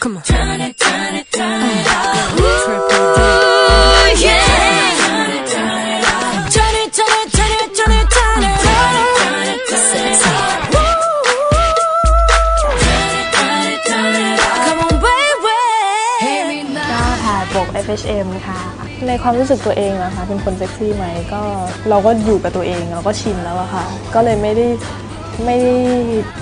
Come on. Turn it, turn it, turn it up. Triple D. yeah. Turn it, turn it up. Turn it, turn it, turn it, turn it, turn it up. Turn it, sexy. Turn it, turn it, turn it up. Come on, baby. Hear me ก็ now. ถ่ายปก FHM ค่ะ ในความรู้สึกตัวเองนะคะ เป็นคนเซ็กซี่ไหมก็เราก็อยู่กับตัวเองเราก็ชินแล้วอะค่ะ ก็เลยไม่ได้ ไม่ได้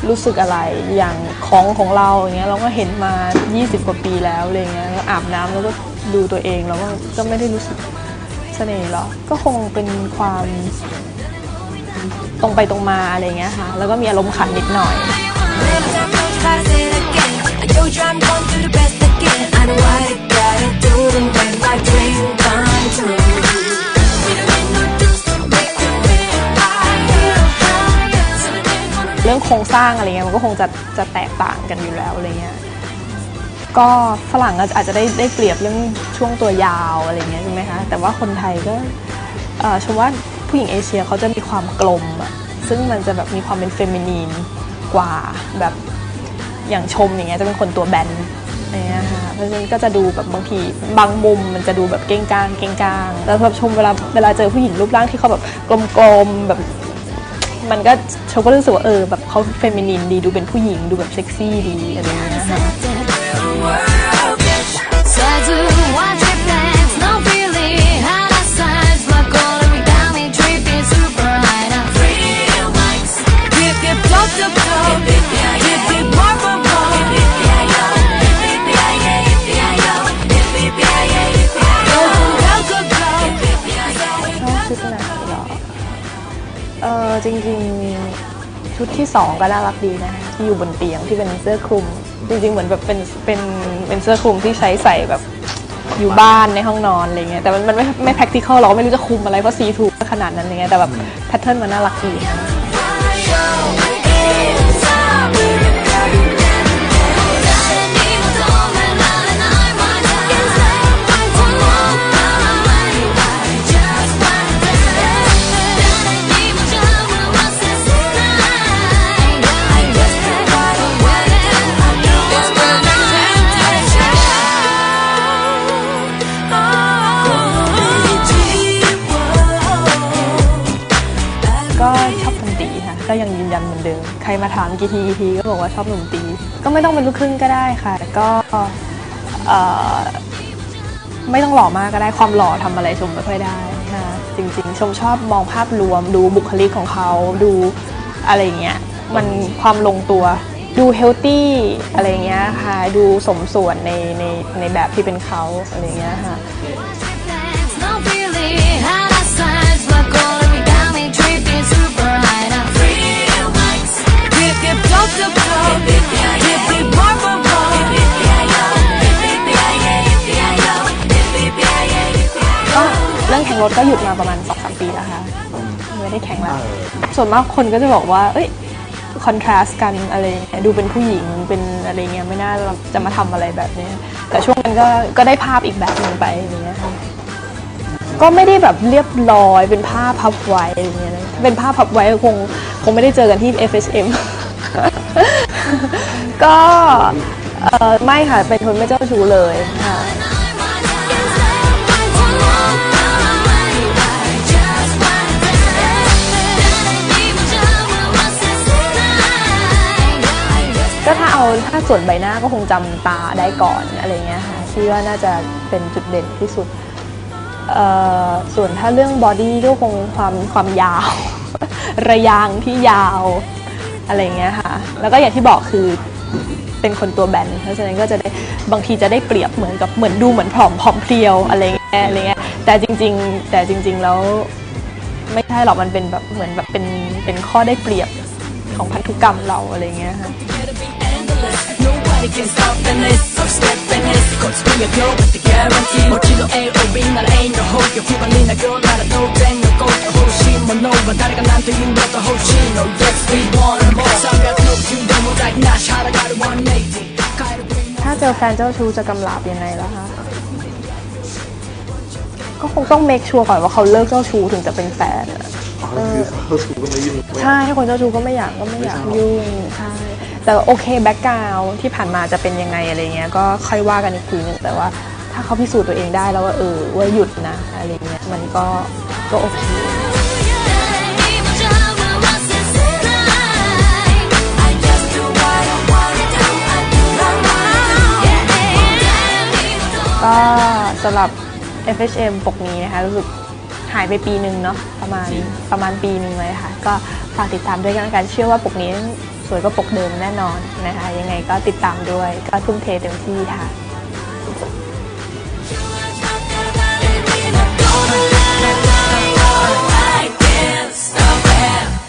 รู้สึกอะไรอย่างของของเราอย่างเงี้ยเราก็เห็นมา 20 กว่าปีแล้วอะไรเงี้ยแล้วอาบน้ำแล้วก็ดูตัวเองแล้วก็ก็ไม่ได้รู้สึกเสน่ห์หรอกก็คงเป็นความตรงไปตรงมาอะไรเงี้ยค่ะ แล้วก็มีอารมณ์ขันนิดหน่อย รื่องโครงสร้างอะไรเงี้ยมันก็คงจะจะแตกต่างกันอยู่แล้วอะไรเงี้ยก็ฝรั่งก็อาจจะได้ได้เปรียบเรื่องช่วงตัวยาวอะไรเงี้ยใช่ไหมคะแต่ว่าคนไทยก็เอ่อชมว่าผู้หญิงเอเชียเขาจะมีความกลมอะซึ่งมันจะแบบมีความเป็นเฟมินีนกว่าแบบอย่างชมอย่างเงี้ยจะเป็นคนตัวแบนอะไรเงี้ยค่ะเพราะฉะนั้นก็จะดูแบบบางทีบางมุมมันจะดูแบบเก้งกางเก้งกางแต่สำหรับชมเวลาเวลาเจอผู้หญิงรูปร่างที่เขาแบบกลมๆแบบ มันก็ชมก็รู้สึกว่าเออแบบเขาเฟมินินดีดูเป็นผู้หญิงดูแบบเซ็กซี่ดีอะไรอย่างเงี้ยค่ะ จริงๆชุดที่สองก็น่ารักดีนะที่อยู่บนเตียงที่เป็นเสื้อคลุม จริงๆเหมือนแบบเป็นเป็นเป็นเสื้อคลุมที่ใช้ใส่แบบอยู่บ้านในห้องนอนอะไรเงี้ยแต่มันมันไม่ไม่ practical เราก็ไม่รู้จะคลุมอะไรเพราะซีทูขนาดนั้นอะไรเงี้ยแต่แบบแพทเทิร์นมันน่ารักดีค่ะ ชอบดนตรีค่ะ ก็ยังยืนยันเหมือนเดิม ใครมาถามกี่ทีกี่ทีก็บอกว่าชอบดนตรีก็ไม่ต้องเป็นลูกครึ่งก็ได้ค่ะก็เอ่อไม่ต้องหล่อมากก็ได้ความหล่อทำอะไรชมไม่ค่อยได้ค่ะจริงๆ ชมชอบมองภาพรวม ดูบุคลิกของเขาดูอะไรเงี้ยมันความลงตัว ดูเฮลตี้อะไรเงี้ยค่ะ ดูสมส่วนในในในแบบที่เป็นเขาอะไรเงี้ยค่ะ ก็เรื่องแข่งรถก็หยุดมาประมาณ2อสปีแล้วค่ะไม่ได้แข่งแล้ว ส่วนมากคนก็จะบอกว่า เอ้ยคอนทราสต์กันอะไรดูเป็นผู้หญิงเป็นอะไรเงี้ยไม่น่าจะมาทำอะไรแบบนี้แต่ช่วงนั้นก็ก็ได้ภาพอีกแบบหนึ่งไปอย่างเงี้ยค่ะก็ไม่ได้แบบเรียบร้อยเป็นผ้าพับไว้อะไรเงี้ยนะถ้าเป็นผ้าพับไว้คงคงไม่ได้เจอกันที่ FHM ก็เออไม่ค่ะ เป็นคนไม่เจ้าชู้เลยค่ะ ก็ถ้าเอาถ้าส่วนใบหน้าก็คงจำตาได้ก่อนอะไรเงี้ยค่ะที่ว่าน่าจะเป็นจุดเด่นที่สุดเอ่อส่วนถ้าเรื่องบอดี้ก็คงความความยาว ระยางที่ยาว อะไรเงี้ยค่ะ แล้วก็อย่างที่บอกคือเป็นคนตัวแบน เพราะฉะนั้นก็จะได้บางทีจะได้เปรียบเหมือนกับเหมือนดูเหมือนผอมผอมเพรียวอะไรเงี้ยอะไรเงี้ยแต่จริง ๆ แต่จริง ๆ แล้วไม่ใช่หรอกมันเป็นแบบเหมือนแบบเป็นเป็นข้อได้เปรียบของพันธุกรรมเราอะไรเงี้ยค่ะ Nobody can stop the list Top step and his Coach bring a glow with the guarantee もちろん A or B なら A. No hope 欲張りな girl なら当然の more lower 날아가난 뜨인 것도 호신 Oh yes we want more 삼각 높은 너무 like 나 살아가는 180ถ้าเจอแฟนเจ้าชู้จะกำลาบยังไงล่ะคะก็คงต้องเมคชัวร์ก่อนว่าเขาเลิกเจ้าชู้ถึงจะเป็นแฟนอะก็คือเขก็ไม่ยุ่งใช่ให้คนเจ้าชู้ก็ไม่อยากก็ไม่อยากยุ่งใช่แต่โอเคแบ็กกราวที่ผ่านมาจะเป็นยังไงอะไรเงี้ยก็ค่อยว่ากันอีกทีนึงแต่ว่า ถ้าเขาพิสูจน์ตัวเองได้แล้วว่าเออว่าหยุดนะอะไรเงี้ยมันก็ก็โอเค สำหรับ FHM ปกนี้นะคะรู้สึกหายไปปีหนึ่งเนาะประมาณประมาณปีหนึ่งเลยค่ะ ก็ฝากติดตามด้วยกันแล้วกันเชื่อว่าปกนี้สวยกว่าปกเดิมแน่นอนนะคะ ยังไงก็ติดตามด้วยก็ทุ่มเทเต็มที่ค่ะ